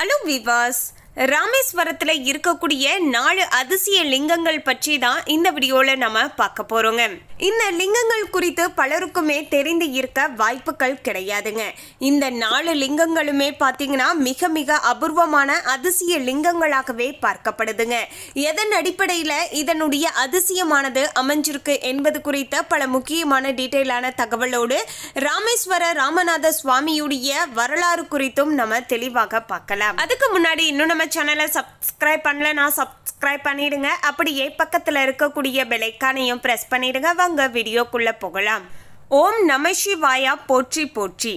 Hello viewers, ராமேஸ்வரத்தில் இருக்கக்கூடிய நாலு அதிசய லிங்கங்கள் பற்றி தான் இந்த வீடியோவில் நம்ம பார்க்க போகிறோங்க இந்த லிங்கங்கள் குறித்து பலருக்குமே தெரிந்து இருக்க வாய்ப்புகள் கிடையாதுங்க. இந்த நாலு லிங்கங்களுமே பார்த்தீங்கன்னா மிக மிக அபூர்வமான அதிசய லிங்கங்களாகவே பார்க்கப்படுதுங்க. எதன் அடிப்படையில் இதனுடைய அதிசயமானது அமைஞ்சிருக்கு என்பது குறித்த பல முக்கியமான டீட்டெயிலான தகவலோடு ராமேஸ்வர ராமநாத சுவாமியுடைய வரலாறு குறித்தும் நம்ம தெளிவாக பார்க்கலாம். அதுக்கு முன்னாடி இன்னும் நம்ம சேனலை சப்ஸ்கிரைப் நான் சப்ஸ்கிரைப் பண்ணிடுங்க. அப்படியே பக்கத்தில் இருக்கக்கூடிய பெலைக்கானையும் ப்ரெஸ் பண்ணிடுங்க. வாங்க வீடியோக்குள்ளே போகலாம். ஓம் நம சிவாயா போற்றி போற்றி.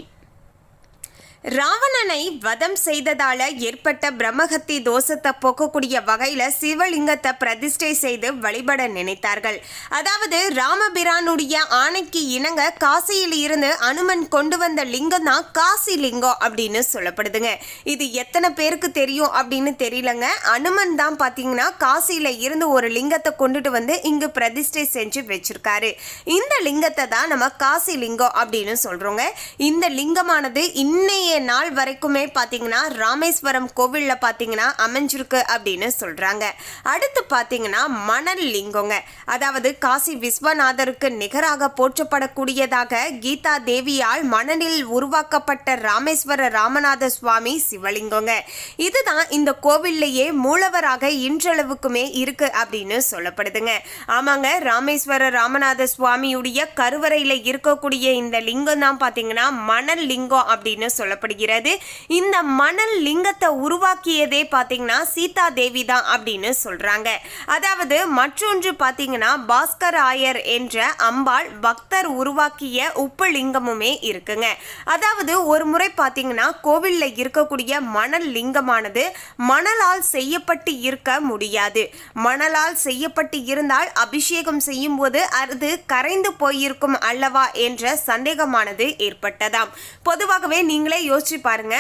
ராவணனை வதம் செய்ததால ஏற்பட்ட பிரம்மஹத்தி தோஷத்தை போக்கக்கூடிய வகையில சிவலிங்கத்தை பிரதிஷ்டை செய்து வழிபட நினைத்தார்கள். அதாவது ராமபிரானுடைய ஆணைக்கு இணங்க காசியில் இருந்து அனுமன் கொண்டு வந்த லிங்கம் தான் காசி லிங்கம் அப்படின்னு சொல்லப்படுதுங்க. இது எத்தனை பேருக்கு தெரியும் அப்படின்னு தெரியலங்க. அனுமன் தான் பாத்தீங்கன்னா காசியில இருந்து ஒரு லிங்கத்தை கொண்டுட்டு வந்து இங்கு பிரதிஷ்டை செஞ்சு வச்சிருக்காரு. இந்த லிங்கத்தை தான் நம்ம காசி லிங்கம் அப்படின்னு சொல்றோங்க. இந்த லிங்கமானது இன்னைய நாள் வரைக்குமே பார்த்தீங்கன்னா ராமேஸ்வரம் கோவிலில் பார்த்தீங்கன்னா அமைஞ்சிருக்கு அப்படின்னு சொல்கிறாங்க அடுத்து பார்த்தீங்கன்னா மணல் லிங்கங்க அதாவது காசி விஸ்வநாதருக்கு நிகராக போற்றப்படக்கூடியதாக கீதா தேவியால் மணலில் உருவாக்கப்பட்ட ராமேஸ்வர ராமநாத சுவாமி சிவலிங்கங்க. இதுதான் இந்த கோவில்லையே மூலவராக இன்றளவுக்குமே இருக்கு அப்படின்னு சொல்லப்படுதுங்க. ஆமாங்க ராமேஸ்வர ராமநாத சுவாமியுடைய கருவறையில் இருக்கக்கூடிய இந்த லிங்கம் தான் பார்த்தீங்கன்னா மணல் லிங்கம் அப்படின்னு சொல்லப்படுகிறது இந்த மணல் லிங்கத்தை உருவாக்கியதே பார்த்தீங்கன்னா சீதா தேவி தான் அப்படின்னு சொல்றாங்க. அதாவது மற்றொன்று பார்த்தீங்கன்னா பாஸ்கர் ஆயர் என்ற அம்பாள் பக்தர் உருவாக்கிய உப்பு லிங்கமுமே இருக்குங்க. அதாவது ஒரு முறை பார்த்தீங்கன்னா கோவிலில் இருக்கக்கூடிய மணல் லிங்கமானது மணலால் செய்யப்பட்டு இருக்க முடியாது. மணலால் செய்யப்பட்டு இருந்தால் அபிஷேகம் செய்யும் போது அது கரைந்து போயிருக்கும் அல்லவா என்ற சந்தேகமானது ஏற்பட்டதாம். பொதுவாகவே நீங்களே யோசிச்சு பாருங்க.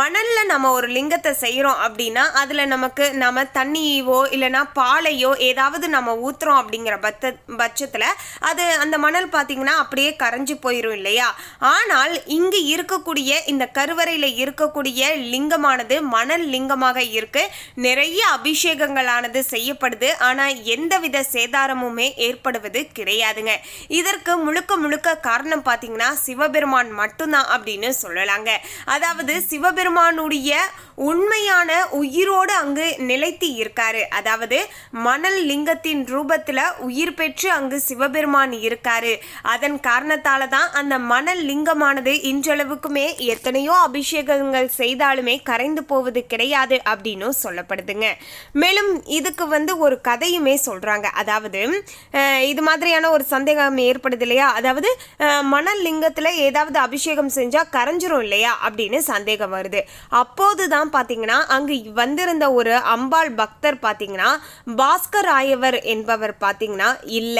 மணலில் நம்ம ஒரு லிங்கத்தை செய்கிறோம் அப்படின்னா அதில் நமக்கு நம்ம தண்ணியோ இல்லைன்னா பாலையோ ஏதாவது நம்ம ஊற்றுறோம் அப்படிங்கிற பத்த பட்சத்தில் அது அந்த மணல் பார்த்தீங்கன்னா அப்படியே கரைஞ்சு போயிடும் இல்லையா? ஆனால் இங்கு இருக்கக்கூடிய இந்த கருவறையில் இருக்கக்கூடிய லிங்கமானது மணல் லிங்கமாக இருக்கு. நிறைய அபிஷேகங்களானது செய்யப்படுது. ஆனால் எந்தவித சேதாரமுமே ஏற்படுவது கிடையாதுங்க. இதற்கு முழுக்க முழுக்க காரணம் பார்த்தீங்கன்னா சிவபெருமான் மட்டும்தான் அப்படின்னு சொல்லலாங்க. அதாவது சிவபெருமானுடைய உண்மையான உயிரோடு அங்கு நிலைத்து இருக்காரு. அதாவது மணல் லிங்கத்தின் ரூபத்தில் உயிர் பெற்று அங்கு சிவபெருமான் இருக்காரு. அதன் காரணத்தால தான் அந்த மணல் லிங்கமானது இன்றளவுக்குமே எத்தனையோ அபிஷேகங்கள் செய்தாலுமே கரைந்து போவது கிடையாது அப்படின்னு சொல்லப்படுதுங்க. மேலும் இதுக்கு வந்து ஒரு கதையுமே சொல்கிறாங்க அதாவது இது மாதிரியான ஒரு சந்தேகம் ஏற்படுது இல்லையா? அதாவது மணல் லிங்கத்தில் ஏதாவது அபிஷேகம் செஞ்சால் கரைஞ்சிரும் இல்லையா? அப்படின்னு சந்தேகம் வருது. அப்போதுதான் பாத்தீங்கன்னா அங்கு வந்திருந்த ஒரு அம்பாள் பக்தர் பாத்தீங்கன்னா பாஸ்கர் ஆயவர் என்பவர் பாத்தீங்கன்னா இல்ல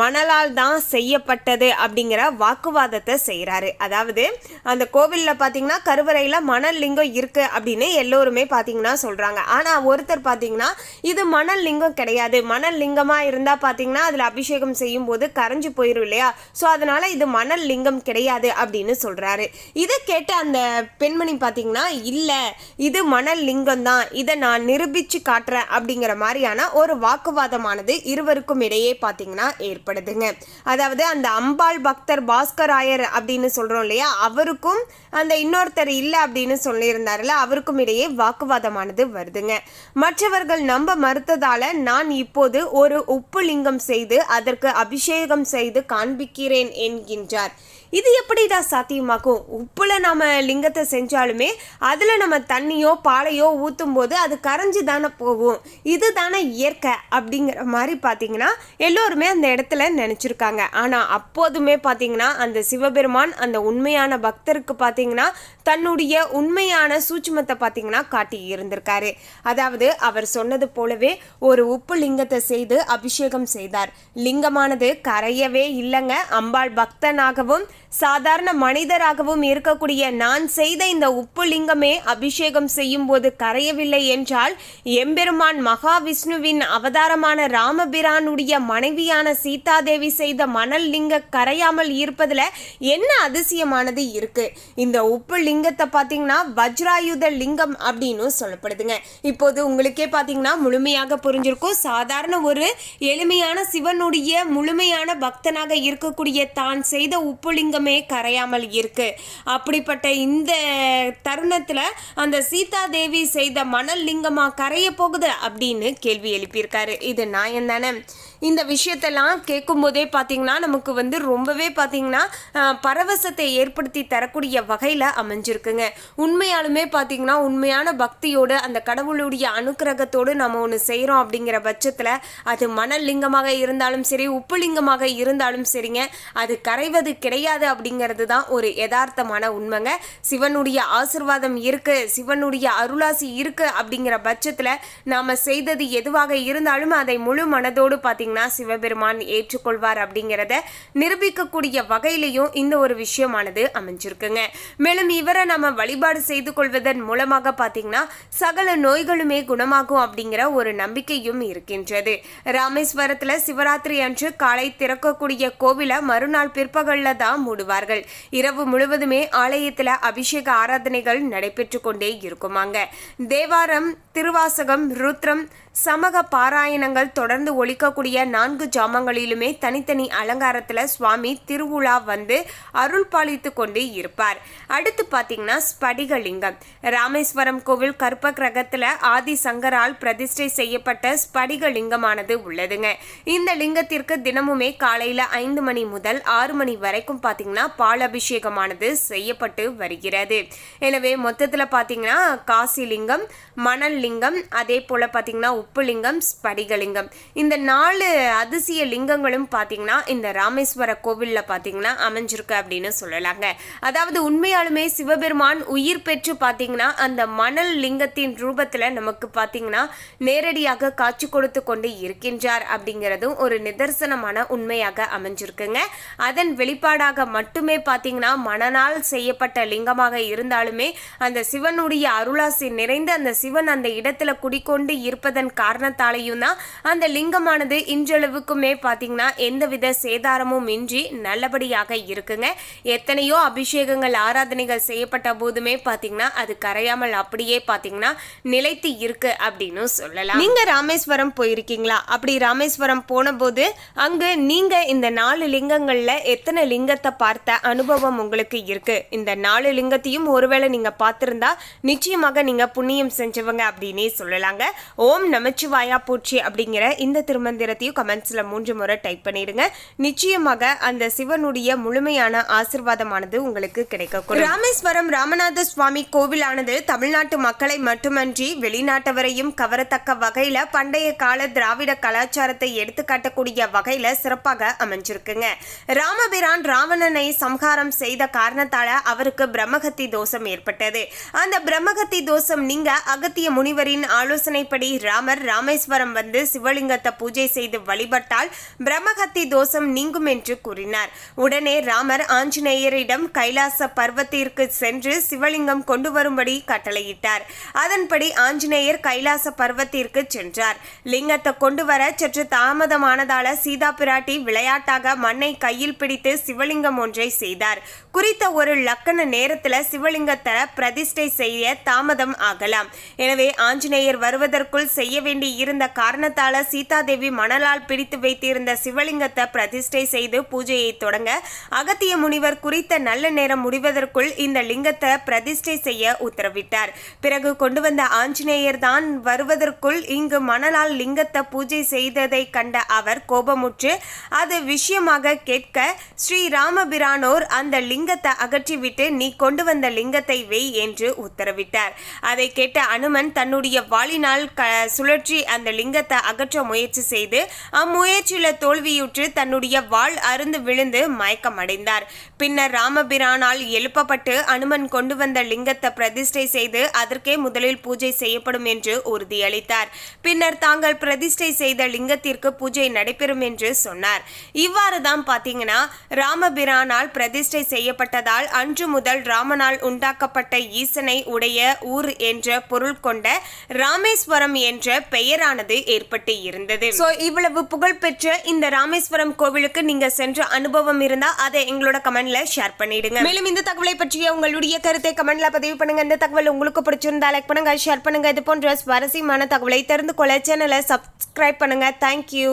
மணலால் தான் செய்யப்பட்டது அப்படிங்கிற வாக்குவாதத்தை செய்கிறாரு அதாவது அந்த கோவிலில் பார்த்தீங்கன்னா கருவறையில் மணல் லிங்கம் இருக்கு அப்படின்னு எல்லோருமே பார்த்தீங்கன்னா சொல்கிறாங்க ஆனால் ஒருத்தர் பார்த்தீங்கன்னா இது மணல் லிங்கம் கிடையாது. மணல் லிங்கமாக இருந்தால் பார்த்தீங்கன்னா அதில் அபிஷேகம் செய்யும் போது கரைஞ்சு போயிடும் இல்லையா? ஸோ அதனால இது மணல் லிங்கம் கிடையாது அப்படின்னு சொல்கிறாரு இதை கேட்டு அந்த பெண்மணி பார்த்தீங்கன்னா இல்லை இது மணல் லிங்கம் தான். இதை நான் நிரூபித்து காட்டுறேன். அப்படிங்கிற மாதிரியான ஒரு வாக்குவாதமானது இருவருக்கும் இடையே பார்த்தீங்கன்னா ஏற்படுதுங்க. அதாவது அந்த அம்பாள் பக்தர் பாஸ்கர் ஆயர் அப்படின்னு சொல்கிறோம் இல்லையா அவருக்கும் அந்த இன்னொருத்தர் இல்லை அப்படின்னு சொல்லியிருந்தாருல அவருக்கும் இடையே வாக்குவாதமானது வருதுங்க. மற்றவர்கள் நம்ப மறுத்ததால் நான் இப்போது ஒரு உப்பு லிங்கம் செய்து அதற்கு அபிஷேகம் செய்து காண்பிக்கிறேன் என்கின்றார். இது எப்படிடா சாத்தியமாக்கும் உப்புல நம்ம லிங்கத்தை செஞ்சாலுமே அதில் நம்ம தண்ணியோ பாலையோ ஊற்றும் போது அது கரைஞ்சு தானே போகும். இது தானே இயற்கை அப்படிங்கிற மாதிரி பார்த்தீங்கன்னா எல்லோருமே அந்த இடத்துல நினச்சிருக்காங்க. ஆனால் அப்போதுமே பார்த்தீங்கன்னா அந்த சிவபெருமான் அந்த உண்மையான பக்தருக்கு பார்த்தீங்கன்னா தன்னுடைய உண்மையான சூட்சுமத்தை பார்த்தீங்கன்னா காட்டி இருந்திருக்காரு. அதாவது அவர் சொன்னது போலவே ஒரு உப்பு லிங்கத்தை செய்து அபிஷேகம் செய்தார். லிங்கமானது கரையவே இல்லைங்க. அம்பாள் பக்தனாகவும் சாதாரண மனிதராகவும் இருக்கக்கூடிய நான் செய்த இந்த உப்பு லிங்கமே அபிஷேகம் செய்யும் போது கரையவில்லை என்றால் எம்பெருமான் மகாவிஷ்ணுவின் அவதாரமான ராமபிரானுடைய மனைவியான சீதாதேவி செய்த மணல் லிங்க கரையாமல் இருப்பதில் என்ன அதிசயமானது இருக்கு? இந்த உப்பு லிங்கத்தை பார்த்தீங்கன்னா வஜ்ராயுத லிங்கம் அப்படின்னு சொல்லப்படுதுங்க. இப்போது உங்களுக்கே பார்த்தீங்கன்னா முழுமையாக புரிஞ்சிருக்கும். சாதாரண ஒரு எளிமையான சிவனுடைய முழுமையான பக்தனாக இருக்கக்கூடிய தான் செய்த உப்பு லிங்கமே கரையாமல் இருக்கு. அப்படிப்பட்ட இந்த தருணத்துல அந்த சீதா தேவி செய்த மணல் லிங்கமா கரைய போகுது அப்படின்னு கேள்வி எழுப்பியிருக்காரு. இது நியாயம் தானே இந்த விஷயத்தெல்லாம் கேட்கும்போதே பார்த்தீங்கன்னா நமக்கு வந்து ரொம்பவே பார்த்தீங்கன்னா பரவசத்தை ஏற்படுத்தி தரக்கூடிய வகையில் அமைஞ்சிருக்குங்க. உண்மையாலுமே பார்த்தீங்கன்னா உண்மையான பக்தியோடு அந்த கடவுளுடைய அனுக்கிரகத்தோடு நம்ம ஒன்று செய்கிறோம் அப்படிங்கிற பட்சத்தில் அது மணல் லிங்கமாக இருந்தாலும் சரி உப்பு லிங்கமாக இருந்தாலும் சரிங்க அது கரைவது கிடையாது அப்படிங்கிறது தான் ஒரு யதார்த்தமான உண்மைங்க. சிவனுடைய ஆசிர்வாதம் இருக்குது சிவனுடைய அருளாசி இருக்கு அப்படிங்கிற பட்சத்தில் நாம் செய்தது எதுவாக இருந்தாலும் அதை முழு மனதோடு பார்த்தீங்கன்னா சிவபெருமான் ஏற்றுக்கொள்வார் அப்படிங்கிறத நிரூபிக்கக்கூடிய வகையிலையும் இந்த ஒரு விஷயமானது அமைஞ்சிருக்குங்க. மேலும் இவரை நம்ம வழிபாடு செய்து கொள்வதன் மூலமாக பார்த்தீங்கன்னா சகல நோய்களுமே குணமாகும் அப்படிங்கிற ஒரு நம்பிக்கையும் இருக்கின்றது. ராமேஸ்வரத்தில் சிவராத்திரி அன்று காலை திறக்கக்கூடிய கோவிலை மறுநாள் பிற்பகல்ல தான் மூடுவார்கள். இரவு முழுவதுமே ஆலயத்தில் அபிஷேக ஆராதனைகள் நடைபெற்று கொண்டே இருக்குமாங்க. தேவாரம் திருவாசகம் ருத்ரம் சமக பாராயணங்கள் தொடர்ந்து ஒழிக்கக்கூடிய நான்கு ஜாமங்களிலுமே தனித்தனி அலங்காரத்தில் சுவாமி திருவுழா வந்து அருள் பாலித்து கொண்டு இருப்பார். அடுத்து பார்த்தீங்கன்னா ஸ்படிகலிங்கம். ராமேஸ்வரம் கோவில் கற்ப கிரகத்தில் ஆதி சங்கரால் பிரதிஷ்டை செய்யப்பட்ட ஸ்படிகலிங்கமானது உள்ளதுங்க. இந்த லிங்கத்திற்கு தினமுமே காலையில் ஐந்து மணி முதல் ஆறு மணி வரைக்கும் பார்த்தீங்கன்னா பால் அபிஷேகமானது செய்யப்பட்டு வருகிறது. எனவே மொத்தத்தில் பார்த்தீங்கன்னா காசி லிங்கம் மணல் லிங்கம் அதே போல் பார்த்தீங்கன்னா உப்புலிங்கம் ஸ்படிகலிங்கம். இந்த நாலு அதிசய லிங்கங்களும் பார்த்தீங்கன்னா இந்த ராமேஸ்வர கோவிலில் பார்த்தீங்கன்னா அமைஞ்சிருக்கு அப்படின்னு சொல்லலாங்க. அதாவது உண்மையாலுமே சிவபெருமான் உயிர் பெற்று பார்த்தீங்கன்னா அந்த மணல் லிங்கத்தின் ரூபத்தில் நமக்கு பார்த்தீங்கன்னா நேரடியாக காட்சி கொடுத்து கொண்டு இருக்கின்றார் அப்படிங்கிறதும் ஒரு நிதர்சனமான உண்மையாக அமைஞ்சிருக்குங்க. அதன் வெளிப்பாடாக மட்டுமே பார்த்தீங்கன்னா மணனால் செய்யப்பட்ட லிங்கமாக இருந்தாலுமே அந்த சிவனுடைய அருளாசி நிறைந்து அந்த சிவன் அந்த இடத்துல குடிக்கொண்டு இருப்பதன் காரணத்தாலையும் தான் அந்த லிங்கமானது இன்றளவுக்குமே பார்த்தீங்கன்னா எந்தவித சேதாரமும் இன்றி நல்லபடியாக இருக்குங்க. எத்தனையோ அபிஷேகங்கள் ஆராதனைகள் செய்யப்பட்ட போதுமே பார்த்தீங்கன்னா அது கரையாமல் அப்படியே பார்த்தீங்கன்னா நிலைத்து இருக்கு அப்படின்னு சொல்லலாம். நீங்க ராமேஸ்வரம் போயிருக்கீங்களா? அப்படி ராமேஸ்வரம் போன போது அங்கு நீங்க இந்த நாலு லிங்கங்கள்ல எத்தனை லிங்கத்தை பார்த்த அனுபவம் உங்களுக்கு இருக்கு? இந்த நாலு லிங்கத்தையும் ஒருவேளை நீங்க பார்த்திருந்தா நிச்சயமாக நீங்க புண்ணியம் செஞ்சவங்க அப்படின்னே சொல்லலாங்க. ஓம் நமச்சிவாயா போற்றி அப்படிங்கிற இந்த திருமந்திரத்தையும் கமெண்ட்ஸில் மூன்று முறை டைப் பண்ணிடுங்க. நிச்சயமாக அந்த சிவனுடைய முழுமையான ஆசிர்வாதமானது உங்களுக்கு கிடைக்கும் ராமேஸ்வரம் ராமநாத சுவாமி கோவிலானது தமிழ்நாட்டு மக்களை மட்டுமன்றி வெளிநாட்டவரையும் கவரத்தக்க வகையில பண்டைய கால திராவிட கலாச்சாரத்தை எடுத்துக்காட்டக்கூடிய வகையில சிறப்பாக அமைஞ்சிருக்குங்க. ராமபிரான் ராவணனை சம்ஹாரம் செய்த காரணத்தால அவருக்கு பிரம்மகத்தி தோஷம் ஏற்பட்டது. அந்த பிரம்மகத்தி தோஷம் நீங்க அகத்திய முனிவரின் ஆலோசனைப்படி ராம ராமர் ராமேஸ்வரம் வந்து சிவலிங்கத்தை பூஜை செய்து வழிபட்டால் பிரம்மகத்தி தோஷம் நீங்கும் என்று கூறினார். உடனே ராமர் ஆஞ்சநேயரிடம் கைலாச பர்வத்திற்கு சென்று சிவலிங்கம் கொண்டு வரும்படி கட்டளையிட்டார். அதன்படி ஆஞ்சநேயர் கைலாச பர்வத்திற்கு சென்றார். லிங்கத்தை கொண்டு வர சற்று தாமதமானதால சீதா பிராட்டி விளையாட்டாக மண்ணை கையில் பிடித்து சிவலிங்கம் ஒன்றை செய்தார். குறித்த ஒரு லக்கண நேரத்தில் சிவலிங்கத்தை பிரதிஷ்டை செய்ய தாமதம் ஆகலாம். எனவே ஆஞ்சநேயர் வருவதற்குள் செய்ய வேண்டி இருந்த காரணத்தால சீதாதேவி மணலால் பிடித்து வைத்திருந்த சிவலிங்கத்தை பிரதிஷ்டை செய்து பூஜையை தொடங்க அகத்திய முனிவர் குறித்த நல்ல நேரம் முடிவதற்குள் இந்த லிங்கத்தை பிரதிஷ்டை செய்ய உத்தரவிட்டார். பிறகு கொண்டு வந்த ஆஞ்சநேயர் தான் வருவதற்குள் இங்கு மணலால் லிங்கத்தை பூஜை செய்ததை கண்ட அவர் கோபமுற்று அது விஷயமாக கேட்க ஸ்ரீ ராமபிரானோர் அந்த லிங்கத்தை அகற்றிவிட்டு நீ கொண்டு வந்த லிங்கத்தை வை என்று உத்தரவிட்டார். அதை கேட்ட அனுமன் தன்னுடைய வாளினால் க சுழற்றி அந்த லிங்கத்தை அகற்ற முயற்சி செய்து அம்முயற்சியில தோல்வியுற்று தன்னுடைய வாள் அருந்து விழுந்து மயக்கமடைந்தார். பின்னர் ராமபிரானால் எழுப்பப்பட்டு அனுமன் கொண்டு வந்த லிங்கத்தை பிரதிஷ்டை செய்து அதற்கே முதலில் பூஜை செய்யப்படும் என்று உறுதியளித்தார். பின்னர் தாங்கள் பிரதிஷ்டை செய்த லிங்கத்திற்கு பூஜை நடைபெறும் என்று சொன்னார். இவ்வாறு தான் பாத்தீங்கன்னா ராமபிரானால் பிரதிஷ்டை செய்யப்பட்டதால் அன்று முதல் ராமனால் உண்டாக்கப்பட்ட ஈசனை உடைய ஊர் என்ற பொருள் கொண்ட ராமேஸ்வரம் என்ற பெயரானது ஏற்பட்டு இருந்தது. சோ இவ்வளவு புகழ்பெற்ற இந்த ராமேஸ்வரம் கோவிலுக்கு நீங்க சென்ற அனுபவம் இருந்தா அதை எங்களோட கமெண்ட்ல ஷேர் பண்ணிடுங்க. மேலும் இந்த தகவலை பற்றிய உங்களுடைய கருத்தை கமெண்ட்ல பதிவு பண்ணுங்க. இந்த தகவல் உங்களுக்கு பிடிச்சிருந்தா லைக் பண்ணுங்க ஷேர் பண்ணுங்க. இது போன்ற சுவாரஸ்யமான தகவலை தெரிந்து கொள்ள சேனலை சப்ஸ்கிரைப் பண்ணுங்க. தேங்க்யூ